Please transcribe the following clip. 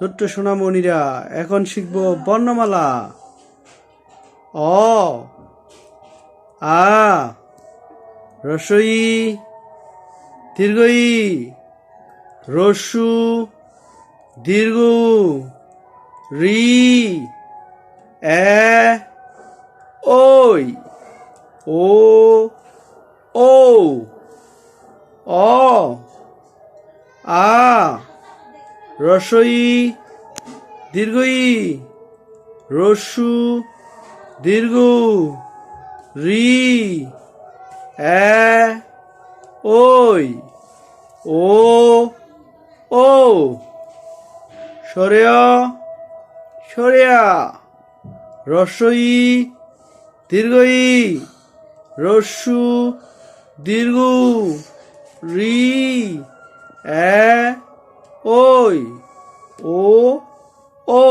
ছোট্ট সোনামণিরা, এখন শিখব বর্ণমালা। অ, আ, রসই, দীর্ঘই, রসু, দীর্ঘ, রি, এ, ওই, ও ও অ, আ রসই দীর্ঘই রস্যু দীর্ঘ, রি এ ওই, ও ও, সরেয়া সরেয়া, রসই দীর্ঘই রস্যু দীর্ঘ, রি এ ওই ও ও